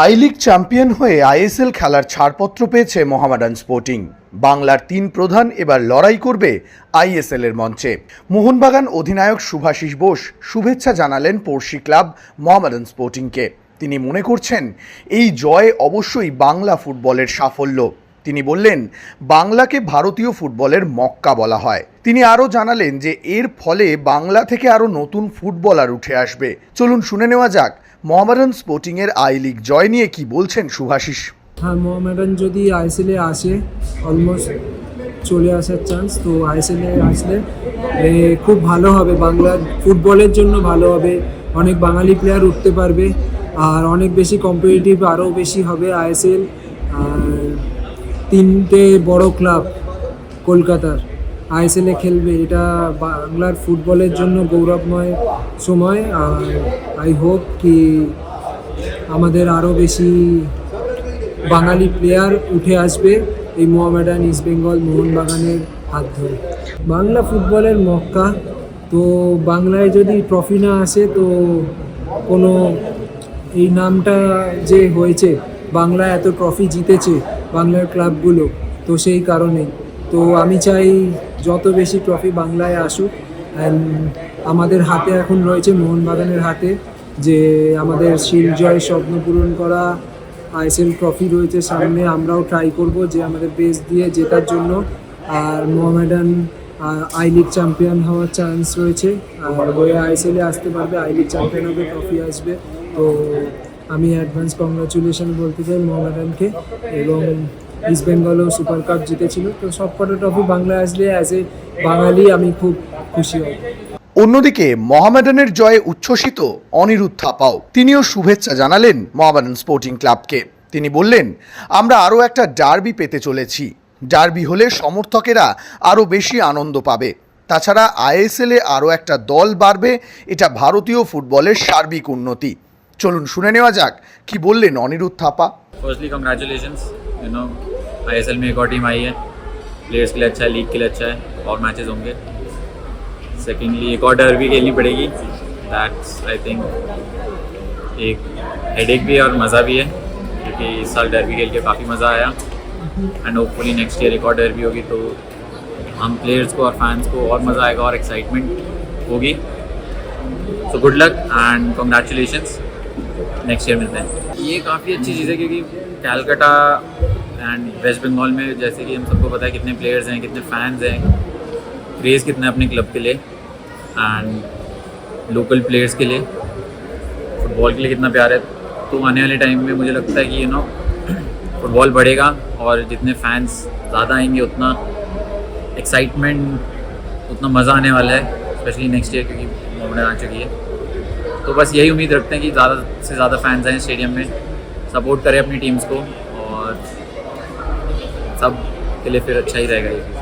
I league champion হয়ে ISL খেলার ছাড়পত্র পেয়েছে মোহামেডান স্পোর্টিং। বাংলার তিন প্রধান এবার লড়াই করবে আইএসএল এর মঞ্চে। মোহনবাগান অধিনায়ক শুভাশিস বোস শুভেচ্ছা জানালেন পড়শি ক্লাব মোহামেডান স্পোর্টিংকে। তিনি মনে করছেন, এই জয় অবশ্যই বাংলা ফুটবলের সাফল্য। তিনি বললেন, বাংলাকে ভারতীয় ফুটবলের মক্কা বলা হয়। তিনি আরও জানালেন যে, এর ফলে বাংলা থেকে আরও নতুন ফুটবলার উঠে আসবে। চলুন শুনে নেওয়া যাক মোহামেডান স্পোর্টিংয়ের আই লিগ জয় নিয়ে কি বলছেন শুভাশিস? হ্যাঁ মোহামেডান যদি আইএসএলে আসে অলমোস্ট চলে আসার চান্স তো আইএসএলে আসলে খুব ভালো হবে। বাংলার ফুটবলের জন্য ভালো হবে। অনেক বাঙালি প্লেয়ার উঠতে পারবে। আর অনেক বেশি কম্পিটিটিভ আরও বেশি হবে আইএসএল তিনটে বড় ক্লাব কলকাতার। আইএসএলে খেলবে, এটা বাংলার ফুটবলের জন্য গৌরবময় সময়। আর আই হোপ কি আমাদের আরও বেশি বাঙালি প্লেয়ার উঠে আসবে এই মোহামেডান ইস্ট বেঙ্গল মোহনবাগানের হাত ধরে। বাংলা ফুটবলের মক্কা, তো বাংলায় যদি ট্রফি না আসে, তো কোনো এই নামটা যে হয়েছে, বাংলা এত ট্রফি জিতেছে বাংলার ক্লাবগুলো তো সেই কারণে তো আমি চাই যত বেশি ট্রফি বাংলায় আসুক অ্যান্ড আমাদের হাতে এখন রয়েছে মোহনবাগানের হাতে যে আমাদের শিলজয় স্বপ্ন পূরণ করা আইএসএল ট্রফি রয়েছে সামনে। আমরাও ট্রাই করব যে আমাদের বেস দিয়ে জেতার জন্য। আর মোহামেডান আই লিগ চ্যাম্পিয়ন হওয়ার চান্স রয়েছে। আর বইয়ে আইএসএলে আসতে পারবে আই লিগ চ্যাম্পিয়ন হবে ট্রফি আসবে। তো আমি অ্যাডভান্স কংগ্রাচুলেশন বলতে চাই মোহামেডানকে এবং ইস্ট বেঙ্গলও সুপার কাপ জিতেছিল। তো সব কটা ট্রফি বাংলা আসলে অ্যাজ এ বাঙালি আমি খুব খুশি হই অন্যদিকে মহামেডানের জয়ে উচ্ছ্বসিত অনিরুদ্ধ থাপাও তিনিও শুভেচ্ছা জানালেন মহামেডান স্পোর্টিং ক্লাবকে। তিনি বললেন আমরা আরও একটা ডার্বি পেতে চলেছি। ডার্বি হলে সমর্থকেরা আরও বেশি আনন্দ পাবে। তাছাড়া আইএসএলে আরও একটা দল বাড়বে এটা ভারতীয় ফুটবলের সার্বিক উন্নতি। চলুন শুনে নেওয়া যাক কি বললেন Anirudh Thapa? Firstly congratulations you know ISL में एक और टीम आई है। प्लेयर्स के लिए अच्छा है लीग के लिए अच्छा है, और मैचेस होंगे। सेकेंडली एक और डर भी खेलनी पड़ेगी। दैट्स आई थिंक एक हेडेक भी है और मज़ा भी है, क्योंकि इस साल डर भी खेल के काफ़ी मज़ा आया। एंड होपफुली नेक्स्ट ईयर एक और डर भी होगी तो हम प्लेयर्स को और फैंस को और मज़ा आएगा और एक्साइटमेंट होगी। So good luck and congratulations next year मिलते हैं। ये काफ़ी अच्छी चीज़ है, क्योंकि कैलकाटा एंड वेस्ट बंगाल में जैसे कि हम सबको पता है कितने प्लेयर्स हैं, कितने फैंस हैं क्रेज़ कितना है अपने क्लब के लिए एंड लोकल प्लेयर्स के लिए। फुटबॉल के लिए कितना प्यार है। तो आने वाले टाइम में मुझे लगता है कि यू नो फुटबॉल बढ़ेगा और जितने फैंस ज़्यादा आएँगे, उतना एक्साइटमेंट उतना मज़ा आने वाला है स्पेशली नेक्स्ट ईयर क्योंकि मोमेंट आ चुकी है। तो बस यही उम्मीद रखते हैं कि ज़्यादा से ज़्यादा फैंस आएँ स्टेडियम में। सपोर्ट करें अपनी टीम्स को। सब के लिए फिर अच्छा ही रहेगा ये